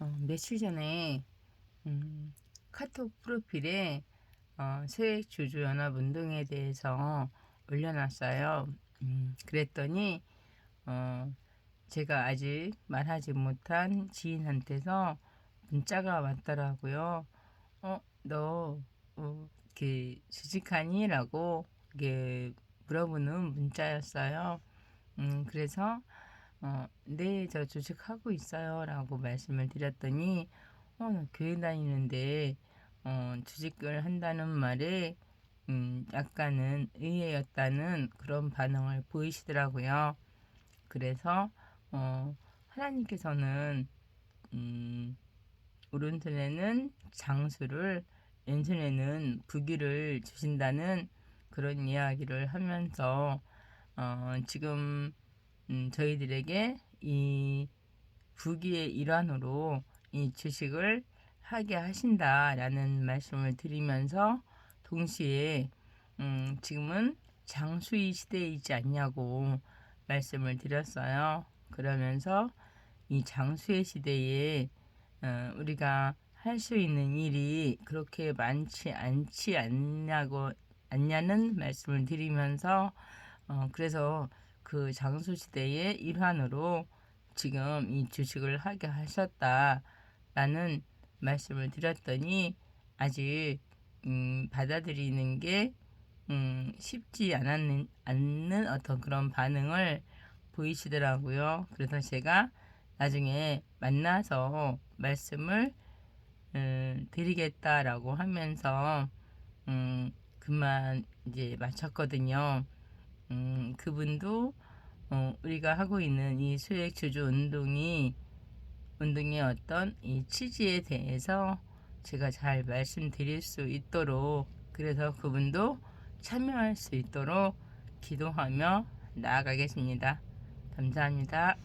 어, 며칠 전에 음, 카톡 프로필에 어, 세액주주연합운동에 대해서 올려놨어요. 음, 그랬더니 어, 제가 아직 말하지 못한 지인한테서 문자가 왔더라고요. 어, 너 어, 그 주식하니? 라고 이게 물어보는 문자였어요. 음, 그래서 어, 네, 저 주식하고 있어요. 라고 말씀을 드렸더니, 어, 나 교회 다니는데, 어, 주식을 한다는 말에, 음, 약간은 의외였다는 그런 반응을 보이시더라고요. 그래서, 어, 하나님께서는, 음, 오른손에는 장수를, 왼손에는 부귀를 주신다는 그런 이야기를 하면서, 어, 지금 음, 저희들에게 이 부기의 일환으로 이 주식을 하게 하신다라는 말씀을 드리면서 동시에 음, 지금은 장수의 시대이지 않냐고 말씀을 드렸어요. 그러면서 이 장수의 시대에 어, 우리가 할 수 있는 일이 그렇게 많지 않지 않냐고 않냐는 말씀을 드리면서 어, 그래서 그 장수 시대의 일환으로 지금 이 주식을 하게 하셨다라는 말씀을 드렸더니 아직 음, 받아들이는 게 음, 쉽지 않았는, 않는 어떤 그런 반응을 보이시더라고요. 그래서 제가 나중에 만나서 말씀을 음, 드리겠다라고 하면서 음, 그만 이제 마쳤거든요. 음, 그분도 어, 우리가 하고 있는 이 수액 주주 운동이 운동의 어떤 이 취지에 대해서 제가 잘 말씀드릴 수 있도록 그래서 그분도 참여할 수 있도록 기도하며 나아가겠습니다. 감사합니다.